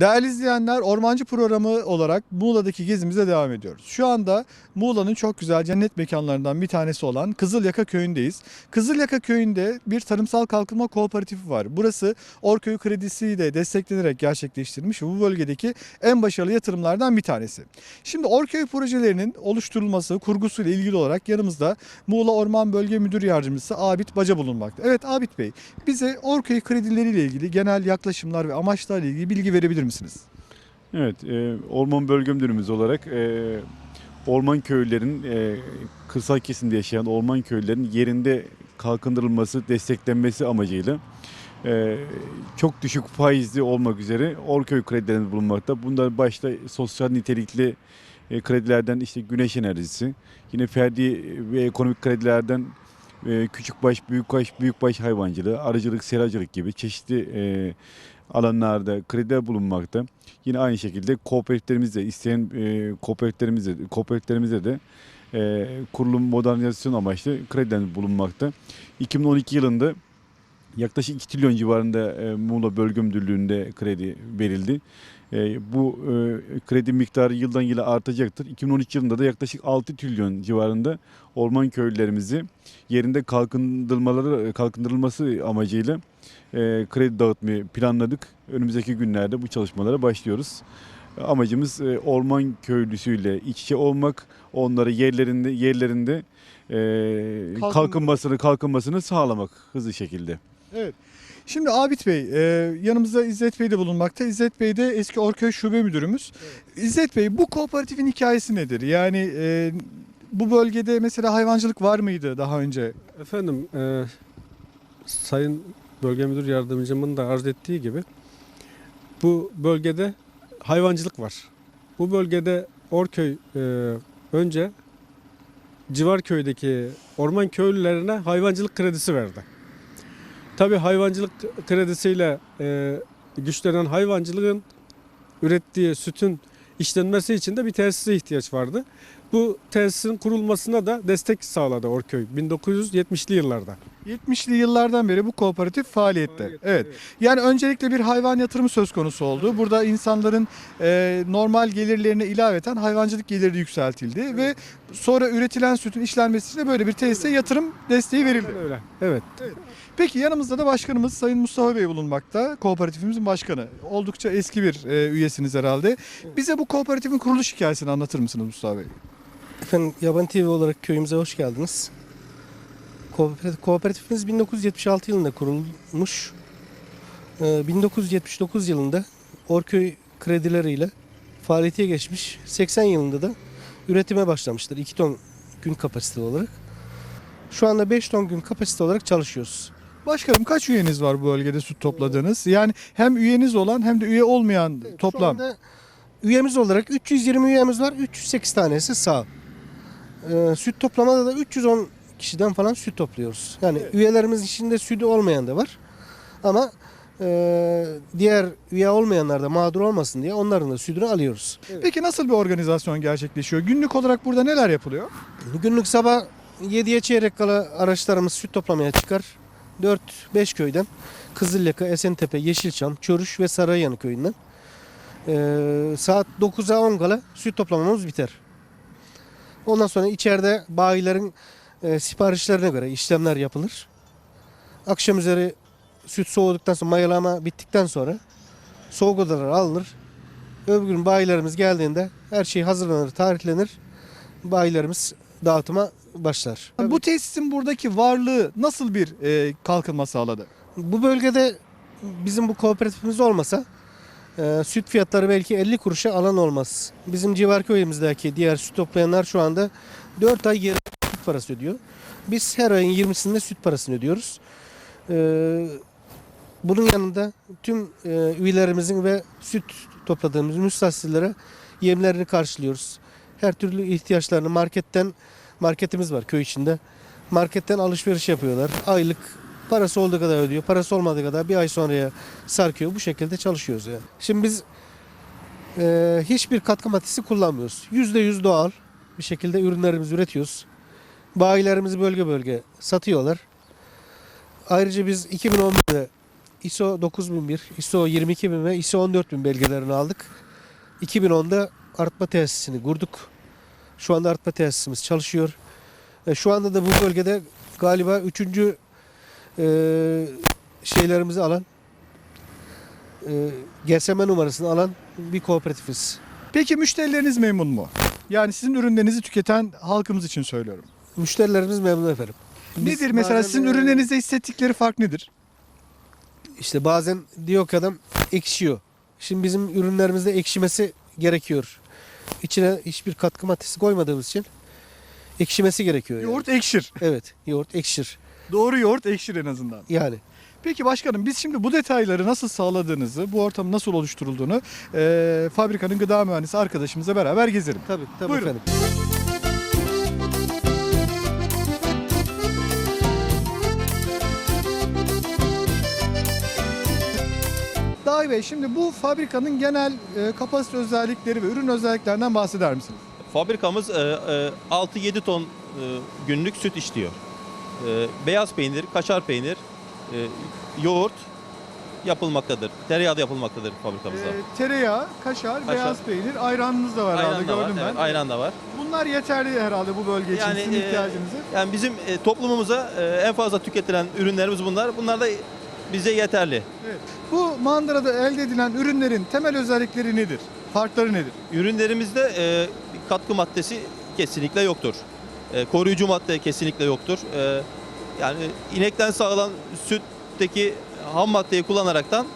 Değerli izleyenler, Ormancı programı olarak Muğla'daki gezimize devam ediyoruz. Şu anda Muğla'nın çok güzel cennet mekanlarından bir tanesi olan Kızılyaka Köyü'ndeyiz. Kızılyaka Köyü'nde bir tarımsal kalkınma kooperatifi var. Burası Orköy kredisiyle desteklenerek gerçekleştirilmiş bu bölgedeki en başarılı yatırımlardan bir tanesi. Şimdi Orköy projelerinin oluşturulması, kurgusuyla ilgili olarak yanımızda Muğla Orman Bölge Müdür Yardımcısı Abit Baca bulunmakta. Evet Abit Bey, bize Orköy kredileriyle ilgili genel yaklaşımlar ve amaçlarla ilgili bilgi verebilir misiniz? Evet, e, orman bölge müdürümüz olarak e, orman köylerin e, kırsal kesimde yaşayan orman köylerin yerinde kalkındırılması, desteklenmesi amacıyla e, çok düşük faizli olmak üzere Orköy kredilerimiz bulunmakta. Bunlar başta sosyal nitelikli e, kredilerden işte güneş enerjisi, yine ferdi ve ekonomik kredilerden e, küçükbaş, büyükbaş, büyükbaş hayvancılığı, arıcılık, seracılık gibi çeşitli e, alanlarda krediler bulunmakta. Yine aynı şekilde kooperatiflerimizde isteyen e, kooperatiflerimizde de e, kurulum modernizasyon amaçlı krediler bulunmakta. 2012 yılında yaklaşık 2 trilyon civarında e, Muğla Bölge Müdürlüğü'nde kredi verildi. E, bu e, kredi miktarı yıldan yıla artacaktır. 2013 yılında da yaklaşık 6 trilyon civarında orman köylülerimizi yerinde kalkındırmaları kalkındırılması amacıyla e, kredi dağıtmayı planladık. Önümüzdeki günlerde bu çalışmalara başlıyoruz. Amacımız e, orman köylüsüyle iç içe olmak, onları yerlerinde yerlerinde e, Kalkın- kalkınmasını kalkınmasını sağlamak hızlı şekilde. Evet. Şimdi Abit Bey, e, yanımızda İzzet Bey de bulunmakta. İzzet Bey de eski Orköy Şube Müdürümüz. İzzet Bey, bu kooperatifin hikayesi nedir? Yani e, bu bölgede mesela hayvancılık var mıydı daha önce? Efendim, e, Sayın Bölge Müdür Yardımcımın da arz ettiği gibi bu bölgede hayvancılık var. Bu bölgede Orköy e, önce civar köydeki orman köylülerine hayvancılık kredisi verdi. Tabii hayvancılık kredisiyle e, güçlenen hayvancılığın ürettiği sütün işlenmesi için de bir tesise ihtiyaç vardı. Bu tesisin kurulmasına da destek sağladı Orköy 1970'li yıllarda. 70'li yıllardan beri bu kooperatif faaliyette. Evet. Yani öncelikle bir hayvan yatırımı söz konusu oldu. Burada insanların e, normal gelirlerine ilaveten hayvancılık geliri yükseltildi ve sonra üretilen sütün işlenmesi için de böyle bir tesise yatırım desteği verildi. Öyle. Evet. Peki yanımızda da başkanımız Sayın Mustafa Bey bulunmakta. Kooperatifimizin başkanı. Oldukça eski bir e, üyesiniz herhalde. Bize bu kooperatifin kuruluş hikayesini anlatır mısınız Mustafa Bey? Efendim Yaban TV olarak köyümüze hoş geldiniz. Kooperatif, kooperatifimiz 1976 yılında kurulmuş. Ee, 1979 yılında Orköy kredileriyle faaliyete geçmiş. 80 yılında da üretime başlamıştır 2 ton gün kapasite olarak. Şu anda 5 ton gün kapasite olarak çalışıyoruz. Başkanım kaç üyeniz var bu bölgede süt topladığınız? Yani hem üyeniz olan hem de üye olmayan Şu toplam. anda üyemiz olarak 320 üyemiz var. 308 tanesi sağ. Ee, süt toplamada da 310 kişiden falan süt topluyoruz. Yani üyelerimiz içinde sütü olmayan da var. Ama e, diğer üye olmayanlar da mağdur olmasın diye onların da sütünü alıyoruz. Peki nasıl bir organizasyon gerçekleşiyor? Günlük olarak burada neler yapılıyor? Günlük sabah 7'ye çeyrek kala araçlarımız süt toplamaya çıkar. 4-5 köyden Kızılyaka, Esentepe, Yeşilçam, Çörüş ve Sarayyanı köyünden. Ee, saat 9'a 10 kala süt toplamamız biter. Ondan sonra içeride bayilerin e, siparişlerine göre işlemler yapılır. Akşam üzeri süt soğuduktan sonra mayalama bittikten sonra soğuk odalara alınır. Öbür gün bayilerimiz geldiğinde her şey hazırlanır, tarihlenir. Bayilerimiz dağıtıma başlar. Bu tesisin buradaki varlığı nasıl bir e, kalkınma sağladı? Bu bölgede bizim bu kooperatifimiz olmasa e, süt fiyatları belki 50 kuruşa alan olmaz. Bizim civar köyümüzdeki diğer süt toplayanlar şu anda 4 ay geri süt parası ödüyor. Biz her ayın 20'sinde süt parasını ödüyoruz. E, bunun yanında tüm e, üyelerimizin ve süt topladığımız müstahsillere yemlerini karşılıyoruz. Her türlü ihtiyaçlarını marketten marketimiz var köy içinde. Marketten alışveriş yapıyorlar. Aylık Parası olduğu kadar ödüyor. Parası olmadığı kadar bir ay sonraya sarkıyor. Bu şekilde çalışıyoruz yani. Şimdi biz e, hiçbir katkı maddesi kullanmıyoruz. %100 doğal bir şekilde ürünlerimizi üretiyoruz. Bayilerimizi bölge bölge satıyorlar. Ayrıca biz 2011'de ISO 9001, ISO 22000 ve ISO 14000 belgelerini aldık. 2010'da arıtma tesisini kurduk. Şu anda arıtma tesisimiz çalışıyor. E, şu anda da bu bölgede galiba üçüncü e, şeylerimizi alan, e, GSM numarasını alan bir kooperatifiz. Peki müşterileriniz memnun mu? Yani sizin ürünlerinizi tüketen halkımız için söylüyorum. Müşterilerimiz memnun efendim. Biz nedir mesela sizin e, ürünlerinizde hissettikleri fark nedir? İşte bazen diyor ki adam ekşiyor. Şimdi bizim ürünlerimizde ekşimesi gerekiyor. İçine hiçbir katkı maddesi koymadığımız için ekşimesi gerekiyor. yani. Yoğurt ekşir. Evet, yoğurt ekşir. Doğru yoğurt ekşir en azından. Yani Peki başkanım biz şimdi bu detayları nasıl sağladığınızı, bu ortamın nasıl oluşturulduğunu eee, fabrikanın gıda mühendisi arkadaşımızla beraber gezelim. tabii tabii Buyurun. efendim. Dahi Bey şimdi bu fabrikanın genel e, kapasite özellikleri ve ürün özelliklerinden bahseder misiniz? Fabrikamız e, e, 6-7 ton e, günlük süt işliyor. E, Beyaz peynir, kaşar peynir, e, yoğurt yapılmaktadır. Tereyağı da yapılmaktadır fabrikamızda. Ee, tereyağı, kaşar, Kaşar. beyaz peynir, ayranınız da var herhalde ayran da var. gördüm ben. evet, ayran da var. Bunlar yeterli herhalde bu bölge için Yani, sizin e, ihtiyacınızı. Yani bizim e, toplumumuza e, en fazla tüketilen ürünlerimiz bunlar. Bunlar da bize yeterli. Evet. Bu mandırada elde edilen ürünlerin temel özellikleri nedir? Farkları nedir? Ürünlerimizde e, katkı maddesi kesinlikle yoktur. E, koruyucu madde kesinlikle yoktur. E, yani inekten sağlanan sütteki ham maddeyi kullanaraktan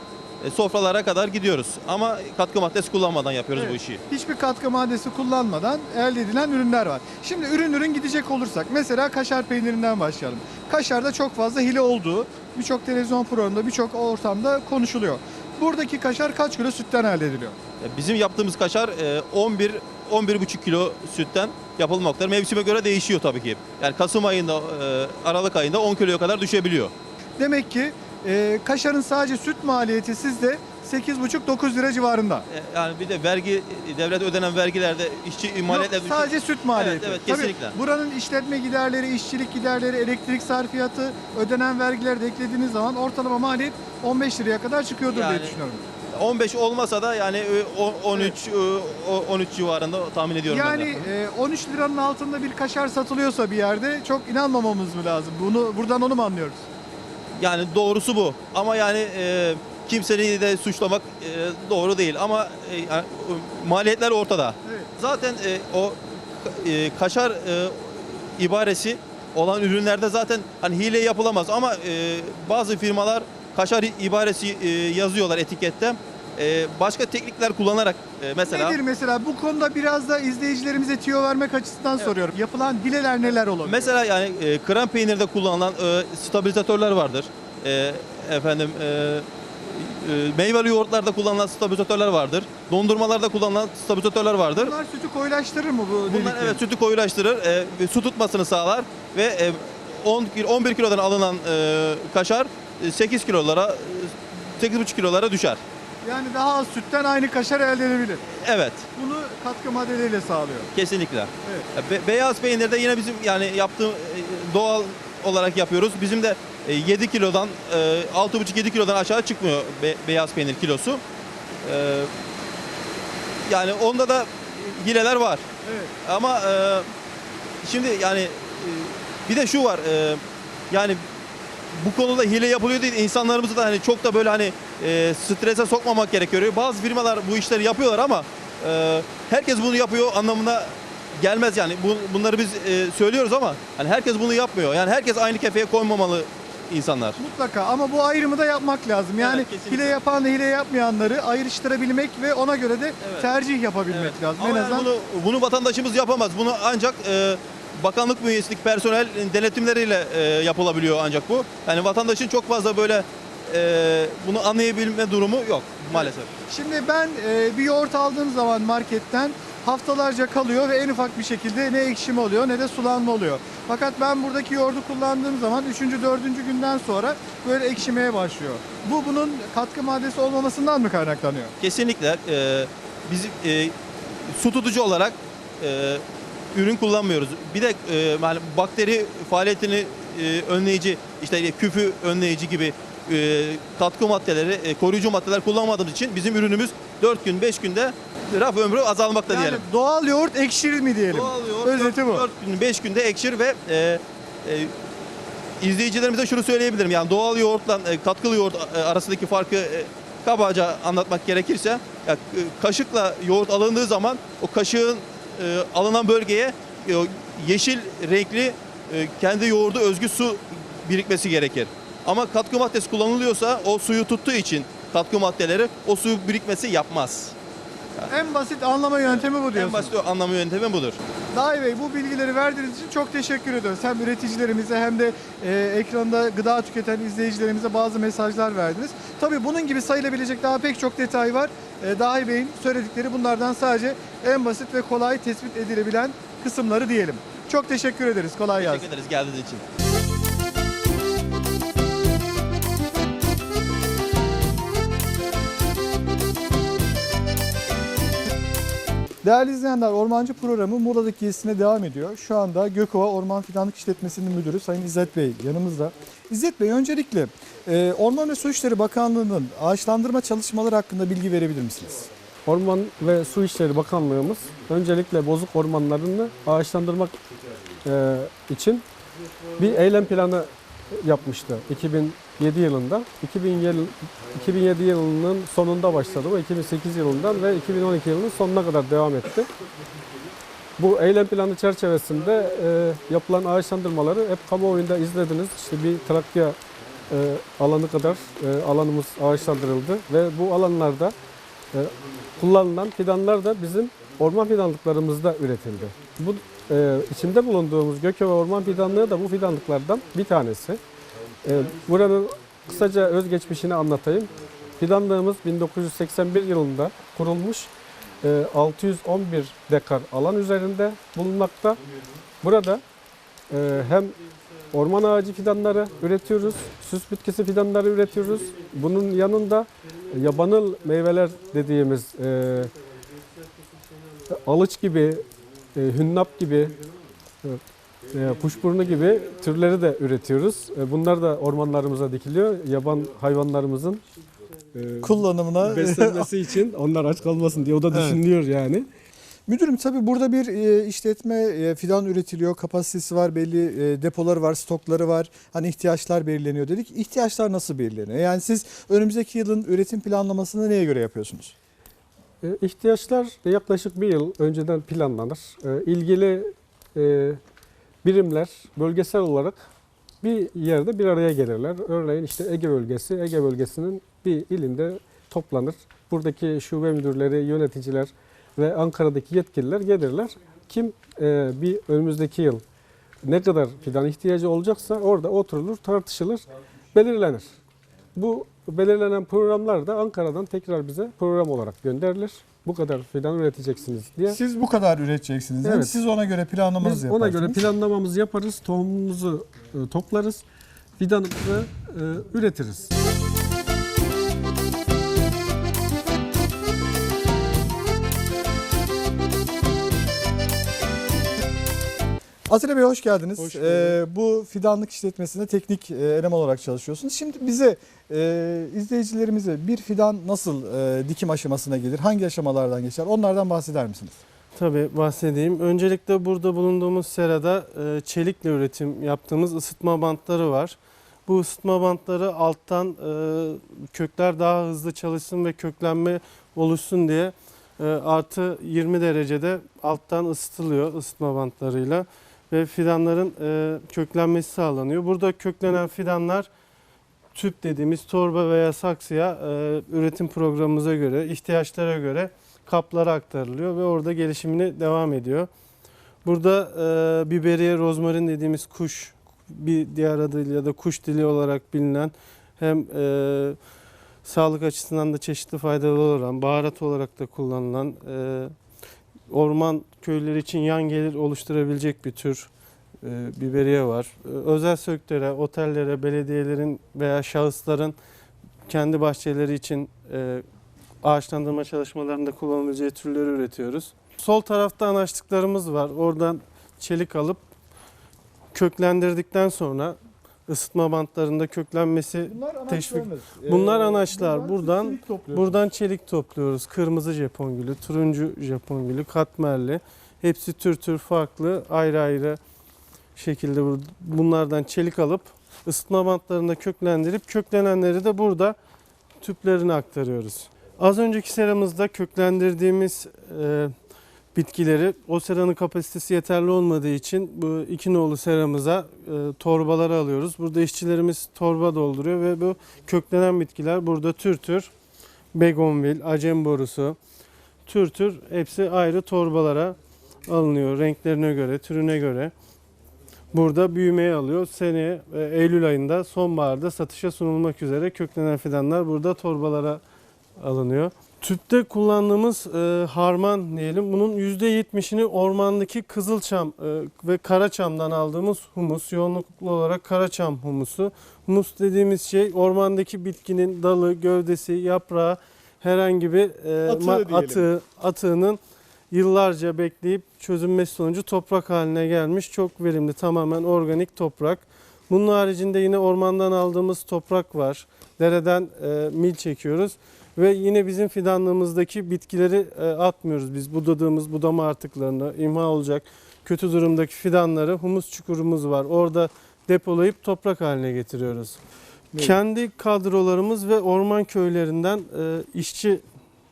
e, sofralara kadar gidiyoruz. Ama katkı maddesi kullanmadan yapıyoruz Evet. bu işi. Hiçbir katkı maddesi kullanmadan elde edilen ürünler var. Şimdi ürün ürün gidecek olursak mesela kaşar peynirinden başlayalım. Kaşarda çok fazla hile olduğu birçok televizyon programında birçok ortamda konuşuluyor. Buradaki kaşar kaç kilo sütten elde ediliyor? E, Bizim yaptığımız kaşar e, 11 11,5 kilo sütten yapılmaktadır. Mevsime göre değişiyor tabii ki. Yani Kasım ayında, e, Aralık ayında 10 kiloya kadar düşebiliyor. Demek ki e, kaşarın sadece süt maliyeti sizde 8,5-9 lira civarında. E, Yani bir de vergi, devlet ödenen vergilerde işçi maliyetler Yok, sadece süt maliyeti. evet, Tabii kesinlikle. buranın işletme giderleri, işçilik giderleri, elektrik sarfiyatı, ödenen vergileri de eklediğiniz zaman ortalama maliyet 15 liraya kadar çıkıyordur diye Yani- düşünüyorum. 15 olmasa da yani e, o- 13 e, o- 13 civarında tahmin ediyorum ben Yani e, 13 liranın altında bir kaşar satılıyorsa bir yerde çok inanmamamız mı lazım? Bunu buradan onu mu anlıyoruz? Yani doğrusu bu. Ama yani e, kimseyi de suçlamak e, doğru değil ama e, yani, maliyetler ortada. Evet. Zaten e, o e, kaşar e, ibaresi olan ürünlerde zaten hani hile yapılamaz ama e, bazı firmalar kaşar ibaresi e, yazıyorlar etikette. E, başka teknikler kullanarak e, mesela Nedir mesela bu konuda biraz da izleyicilerimize tüyo vermek açısından soruyorum. Yapılan hileler neler olabilir? Mesela yani e, krem peynirde kullanılan e, stabilizatörler vardır. E, efendim e, meyveli yoğurtlarda kullanılan stabilizatörler vardır. Dondurmalarda kullanılan stabilizatörler vardır. Bunlar sütü koyulaştırır mı bu Bunlar delikleri? evet sütü koyulaştırır, e, su tutmasını sağlar ve e, 10 kil- 11 kilodan alınan e, kaşar e, 8 kilolara e, 8,5 kilolara düşer. Yani daha az sütten aynı kaşar elde edebilir. Evet, Bunu katkı maddeleriyle sağlıyor. kesinlikle. Evet. E, be- beyaz peynirde yine bizim yani yaptığım e, doğal olarak yapıyoruz. Bizim de e, 7 kilodan e, 6,5-7 kilodan aşağı çıkmıyor be- beyaz peynir kilosu. E, yani onda da hileler var. Evet. Ama e, şimdi yani e, bir de şu var. e, yani bu konuda hile yapılıyor değil. İnsanlarımızı da hani çok da böyle hani e, strese sokmamak gerekiyor. Bazı firmalar bu işleri yapıyorlar ama e, herkes bunu yapıyor anlamına gelmez yani. Bu, bunları biz e, söylüyoruz ama hani herkes bunu yapmıyor. Yani herkes aynı kefeye koymamalı insanlar. Mutlaka ama bu ayrımı da yapmak lazım. Yani Evet, kesinlikle. hile yapanla hile yapmayanları ayrıştırabilmek ve ona göre de Evet. tercih yapabilmek Evet. lazım. Ama en yani azından bunu, bunu vatandaşımız yapamaz. Bunu ancak e, bakanlık bünyesindeki personel denetimleriyle e, yapılabiliyor ancak bu. Yani vatandaşın çok fazla böyle e, bunu anlayabilme durumu yok maalesef. Şimdi ben e, bir yoğurt aldığım zaman marketten haftalarca kalıyor ve en ufak bir şekilde ne ekşime oluyor ne de sulanma oluyor. Fakat ben buradaki yoğurdu kullandığım zaman 3. 4. günden sonra böyle ekşimeye başlıyor. Bu bunun katkı maddesi olmamasından mı kaynaklanıyor? Kesinlikle e, biz e, su tutucu olarak e, ürün kullanmıyoruz. Bir de e, yani bakteri faaliyetini e, önleyici, işte küfü önleyici gibi e, katkı maddeleri, e, koruyucu maddeler kullanmadığımız için bizim ürünümüz 4 gün 5 günde raf ömrü azalmakta Yani diyelim. doğal yoğurt ekşirir mi diyelim? Doğal yoğurt Özeti bu. 4 gün 5 günde ekşir ve e, e, izleyicilerimize şunu söyleyebilirim. Yani doğal yoğurtla e, katkılı yoğurt e, arasındaki farkı e, kabaca anlatmak gerekirse ya, e, kaşıkla yoğurt alındığı zaman o kaşığın e, alınan bölgeye e, yeşil renkli e, kendi yoğurdu özgü su birikmesi gerekir. Ama katkı maddesi kullanılıyorsa o suyu tuttuğu için katkı maddeleri o suyu birikmesi yapmaz. En basit anlama yöntemi bu En diyorsun. basit anlamı yöntemi budur. Dahi Bey bu bilgileri verdiğiniz için çok teşekkür ediyoruz. Hem üreticilerimize hem de e, ekranda gıda tüketen izleyicilerimize bazı mesajlar verdiniz. Tabii bunun gibi sayılabilecek daha pek çok detay var. E, Dahi Bey'in söyledikleri bunlardan sadece en basit ve kolay tespit edilebilen kısımları diyelim. Çok teşekkür ederiz. Kolay gelsin. Teşekkür ederiz geldiğiniz için. Değerli izleyenler, Ormancı programı Muğla'daki gezisine devam ediyor. Şu anda Gökova Orman Fidanlık İşletmesi'nin müdürü Sayın İzzet Bey yanımızda. İzzet Bey öncelikle e, Orman ve Su İşleri Bakanlığı'nın ağaçlandırma çalışmaları hakkında bilgi verebilir misiniz? Orman ve Su İşleri Bakanlığımız öncelikle bozuk ormanlarını ağaçlandırmak e, için bir eylem planı yapmıştı 2007 yılında. 2007, 2007 yılının sonunda başladı bu 2008 yılından ve 2012 yılının sonuna kadar devam etti. Bu eylem planı çerçevesinde e, yapılan ağaçlandırmaları hep kamuoyunda izlediniz. İşte bir Trakya e, alanı kadar e, alanımız ağaçlandırıldı ve bu alanlarda e, kullanılan fidanlar da bizim orman fidanlıklarımızda üretildi. Bu e, içinde bulunduğumuz Gökova Orman Fidanlığı da bu fidanlıklardan bir tanesi. E, buranın kısaca özgeçmişini anlatayım. Fidanlığımız 1981 yılında kurulmuş. E, 611 dekar alan üzerinde bulunmakta. Burada e, hem orman ağacı fidanları üretiyoruz, süs bitkisi fidanları üretiyoruz. Bunun yanında yabanıl meyveler dediğimiz e, alıç gibi, e, hünnap gibi, e, kuşburnu gibi türleri de üretiyoruz. E, bunlar da ormanlarımıza dikiliyor. Yaban hayvanlarımızın e, Kullanımına beslenmesi için onlar aç kalmasın diye o da Evet. düşünülüyor yani. Müdürüm tabii burada bir e, işletme e, fidan üretiliyor, kapasitesi var, belli e, depoları var, stokları var. Hani ihtiyaçlar belirleniyor dedik. İhtiyaçlar nasıl belirleniyor? Yani siz önümüzdeki yılın üretim planlamasını neye göre yapıyorsunuz? E, ihtiyaçlar yaklaşık bir yıl önceden planlanır. E, ilgili e, birimler bölgesel olarak bir yerde bir araya gelirler. Örneğin işte Ege bölgesi, Ege bölgesinin bir ilinde toplanır. Buradaki şube müdürleri, yöneticiler ve Ankara'daki yetkililer gelirler. Kim e, bir önümüzdeki yıl ne kadar fidan ihtiyacı olacaksa orada oturulur, tartışılır, belirlenir. Bu belirlenen programlar da Ankara'dan tekrar bize program olarak gönderilir. Bu kadar fidan üreteceksiniz diye. Siz bu kadar üreteceksiniz. Evet. Siz ona göre planlamanızı Biz yaparsınız. ona göre planlamamızı yaparız, tohumumuzu e, toplarız, fidanımızı e, üretiriz. Atilla Bey hoş geldiniz. Hoş Ee, bu fidanlık işletmesinde teknik e, eleman olarak çalışıyorsunuz. Şimdi bize e, izleyicilerimize bir fidan nasıl e, dikim aşamasına gelir? Hangi aşamalardan geçer? Onlardan bahseder misiniz? Tabii bahsedeyim. Öncelikle burada bulunduğumuz serada e, çelikle üretim yaptığımız ısıtma bantları var. Bu ısıtma bantları alttan e, kökler daha hızlı çalışsın ve köklenme oluşsun diye e, artı 20 derecede alttan ısıtılıyor ısıtma bantlarıyla ve fidanların e, köklenmesi sağlanıyor. Burada köklenen fidanlar tüp dediğimiz torba veya saksıya e, üretim programımıza göre, ihtiyaçlara göre kaplara aktarılıyor ve orada gelişimine devam ediyor. Burada e, biberiye rozmarin dediğimiz kuş bir diğer adıyla da kuş dili olarak bilinen hem e, sağlık açısından da çeşitli faydalı olan baharat olarak da kullanılan e, orman köyleri için yan gelir oluşturabilecek bir tür e, biberiye var. E, özel sektöre, otellere, belediyelerin veya şahısların kendi bahçeleri için e, ağaçlandırma çalışmalarında kullanılacağı türleri üretiyoruz. Sol tarafta anaçlıklarımız var. Oradan çelik alıp köklendirdikten sonra ısıtma bantlarında köklenmesi Bunlar anaçlarımız. Ee, Bunlar anaçlar. Buradan- Buradan çelik topluyoruz. Kırmızı Japon gülü, turuncu Japon gülü, katmerli. Hepsi tür tür farklı, ayrı ayrı şekilde bu- bunlardan çelik alıp ısıtma bantlarında köklendirip köklenenleri de burada tüplerine aktarıyoruz. Az önceki seramızda köklendirdiğimiz e, bitkileri o seranın kapasitesi yeterli olmadığı için bu iki nolu seramıza e, torbaları alıyoruz. Burada işçilerimiz torba dolduruyor ve bu köklenen bitkiler burada tür tür begonvil, acem borusu, tür tür hepsi ayrı torbalara alınıyor renklerine göre, türüne göre. Burada büyümeye alıyor. Seneye e, Eylül ayında sonbaharda satışa sunulmak üzere köklenen fidanlar burada torbalara alınıyor. Tüpte kullandığımız e, harman diyelim bunun %70'ini ormandaki kızılçam e, ve karaçamdan aldığımız humus. Yoğunluklu olarak karaçam humusu. Humus dediğimiz şey ormandaki bitkinin dalı, gövdesi, yaprağı herhangi bir e, Atığı atığı, atığının yıllarca bekleyip çözünmesi sonucu toprak haline gelmiş çok verimli tamamen organik toprak. Bunun haricinde yine ormandan aldığımız toprak var. Dereden e, mil çekiyoruz ve yine bizim fidanlığımızdaki bitkileri e, atmıyoruz. Biz budadığımız budama artıklarını imha olacak kötü durumdaki fidanları humus çukurumuz var. Orada depolayıp toprak haline getiriyoruz. Evet. Kendi kadrolarımız ve orman köylerinden e, işçi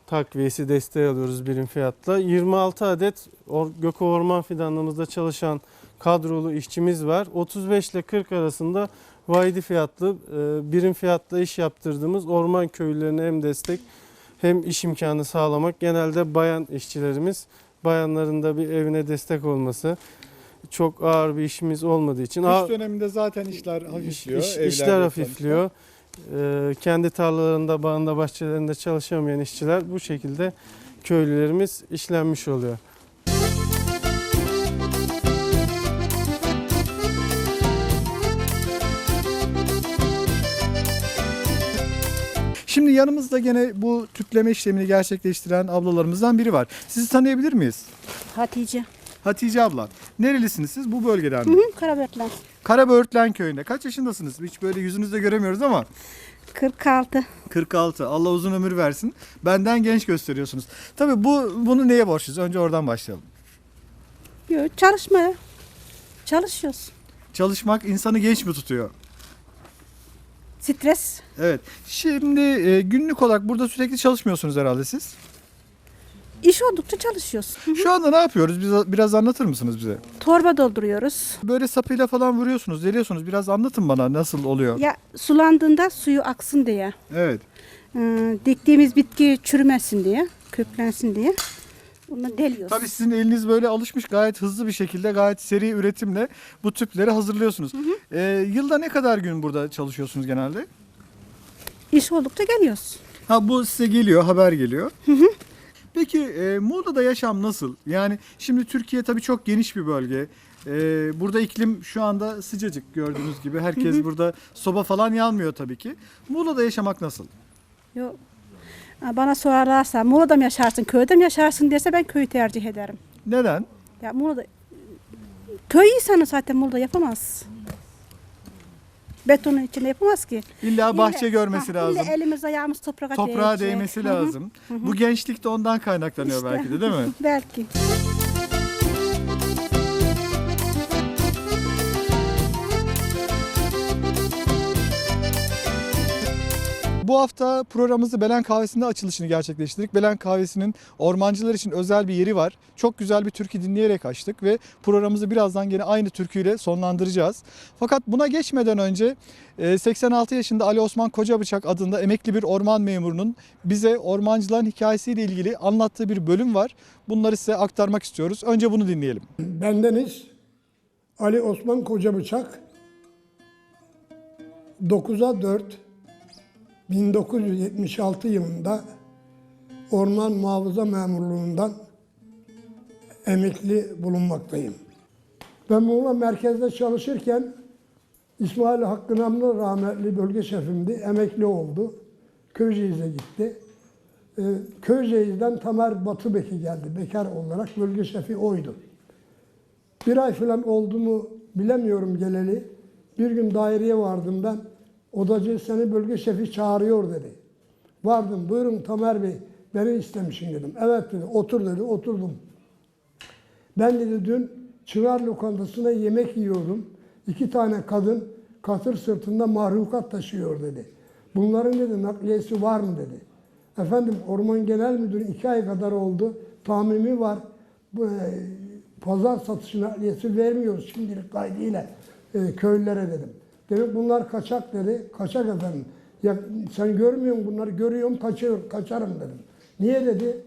takviyesi desteği alıyoruz birim fiyatla. 26 adet or, Göko Orman Fidanlığımızda çalışan kadrolu işçimiz var. 35 ile 40 arasında vaydi fiyatlı, e, birim fiyatla iş yaptırdığımız orman köylülerine hem destek hem iş imkanı sağlamak. Genelde bayan işçilerimiz, bayanların da bir evine destek olması. Çok ağır bir işimiz olmadığı için. Kış döneminde zaten işler hafifliyor. İş- işler hafifliyor. Ee, kendi tarlalarında, bağında, bahçelerinde çalışamayan işçiler bu şekilde köylülerimiz işlenmiş oluyor. Şimdi yanımızda gene bu tüpleme işlemini gerçekleştiren ablalarımızdan biri var. Sizi tanıyabilir miyiz? Hatice. Hatice abla. Nerelisiniz siz? Bu bölgeden Hı mi? hı, Karaböğretlen. Karaböğürtlen köyünde. Kaç yaşındasınız? Hiç böyle yüzünüzde göremiyoruz ama. 46. 46. Allah uzun ömür versin. Benden genç gösteriyorsunuz. Tabii bu bunu neye borçluyuz? Önce oradan başlayalım. Yo, çalışmaya. Çalışıyoruz. Çalışmak insanı genç mi tutuyor? Stres. Evet. Şimdi e, günlük olarak burada sürekli çalışmıyorsunuz herhalde siz. İş oldukça çalışıyoruz. Şu anda ne yapıyoruz? Biz, biraz anlatır mısınız bize? Torba dolduruyoruz. Böyle sapıyla falan vuruyorsunuz, deliyorsunuz. Biraz anlatın bana nasıl oluyor. Ya sulandığında suyu aksın diye. Evet. Ee, diktiğimiz bitki çürümesin diye. Köklensin diye. Bunu deliyoruz. Tabii sizin eliniz böyle alışmış gayet hızlı bir şekilde gayet seri üretimle bu tüpleri hazırlıyorsunuz. Ee, yılda ne kadar gün burada çalışıyorsunuz genelde? İş oldukça geliyoruz. Ha bu size geliyor, haber geliyor. Peki e, Muğla'da yaşam nasıl? Yani şimdi Türkiye tabii çok geniş bir bölge. E, burada iklim şu anda sıcacık gördüğünüz gibi. Herkes burada soba falan yanmıyor tabii ki. Muğla'da yaşamak nasıl? Yo. Bana sorarlarsa Muğla'da mı yaşarsın, köyde mi yaşarsın dese ben köyü tercih ederim. Neden? Ya Muğla'da köy insanı zaten Muğla'da yapamaz. Betonun içinde yapamaz ki. İlla bahçe görmesi ha, lazım. ille elimiz ayağımız toprağa, Toprağa değmesi Hı hı. lazım. Bu gençlik de ondan kaynaklanıyor İşte. belki de değil mi? Belki. Bu hafta programımızı Belen Kahvesi'nde açılışını gerçekleştirdik. Belen Kahvesi'nin ormancılar için özel bir yeri var. Çok güzel bir türkü dinleyerek açtık ve programımızı birazdan gene aynı türküyle sonlandıracağız. Fakat buna geçmeden önce e, 86 yaşında Ali Osman Kocabıçak adında emekli bir orman memurunun bize ormancıların hikayesiyle ilgili anlattığı bir bölüm var. Bunları size aktarmak istiyoruz. Önce bunu dinleyelim. Bendeniz Ali Osman Kocabıçak 9'a 4 1976 yılında Orman Muhafaza Memurluğundan emekli bulunmaktayım. Ben Muğla merkezde çalışırken İsmail Hakkı Namlı rahmetli bölge şefimdi. Emekli oldu. Köyceğiz'e gitti. Ee, Köyceğiz'den Tamer Batıbeki geldi. Bekar olarak bölge şefi oydu. Bir ay falan oldu mu bilemiyorum geleli. Bir gün daireye vardım ben. Odacı seni bölge şefi çağırıyor dedi. Vardım. Buyurun Tamer Bey. Beni istemişsin dedim. Evet dedi. Otur dedi. Oturdum. Ben dedi dün Çınar lokantasına yemek yiyordum. İki tane kadın katır sırtında mahlukat taşıyor dedi. Bunların dedi nakliyesi var mı dedi. Efendim Orman Genel Müdürü iki ay kadar oldu. Tahmini var. Bu, e, pazar satışı nakliyesi vermiyoruz şimdilik kaydıyla e, köylülere dedim. Demek bunlar kaçak dedi. Kaçak efendim. Ya sen görmüyor musun bunları? Görüyorum kaçıyor, kaçarım dedim. Niye dedi?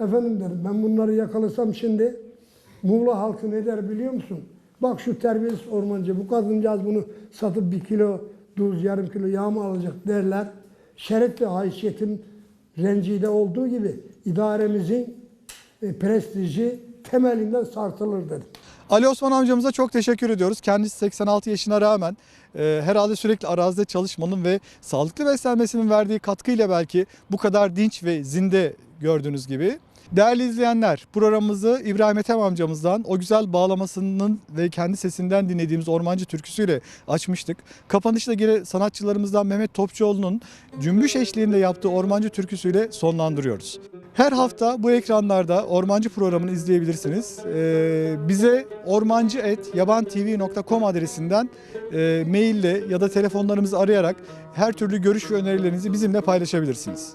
Efendim dedim ben bunları yakalasam şimdi Muğla halkı ne der biliyor musun? Bak şu terbiyesiz ormancı bu kadıncağız bunu satıp bir kilo tuz yarım kilo yağ mı alacak derler. Şeref ve haysiyetin rencide olduğu gibi idaremizin e, prestiji temelinden sarsılır dedim. Ali Osman amcamıza çok teşekkür ediyoruz. Kendisi 86 yaşına rağmen e, herhalde sürekli arazide çalışmanın ve sağlıklı beslenmesinin verdiği katkıyla belki bu kadar dinç ve zinde gördüğünüz gibi. Değerli izleyenler, programımızı İbrahim Ethem amcamızdan o güzel bağlamasının ve kendi sesinden dinlediğimiz ormancı türküsüyle açmıştık. Kapanışta gene sanatçılarımızdan Mehmet Topçuoğlu'nun cümbüş eşliğinde yaptığı ormancı türküsüyle sonlandırıyoruz. Her hafta bu ekranlarda Ormancı programını izleyebilirsiniz. Ee, bize ormancı.yabantv.com adresinden e, maille ya da telefonlarımızı arayarak her türlü görüş ve önerilerinizi bizimle paylaşabilirsiniz.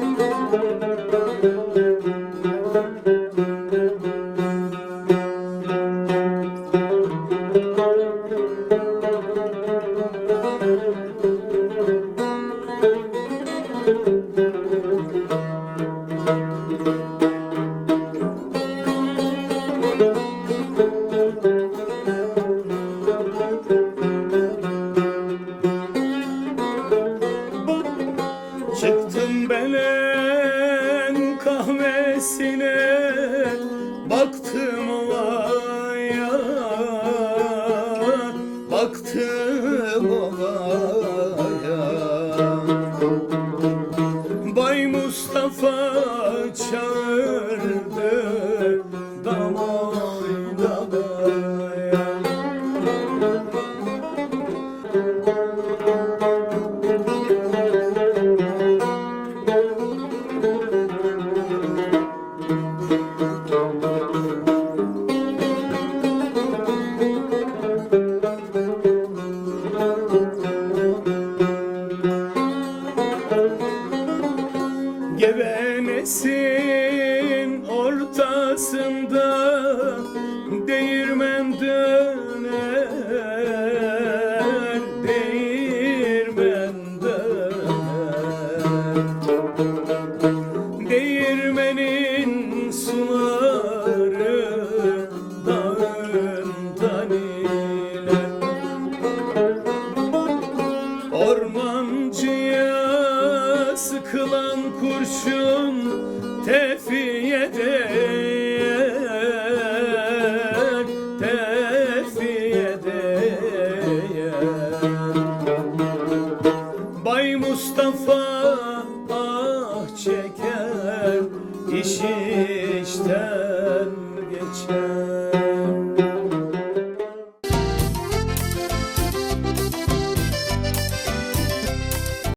Bay Mustafa çağırdı Música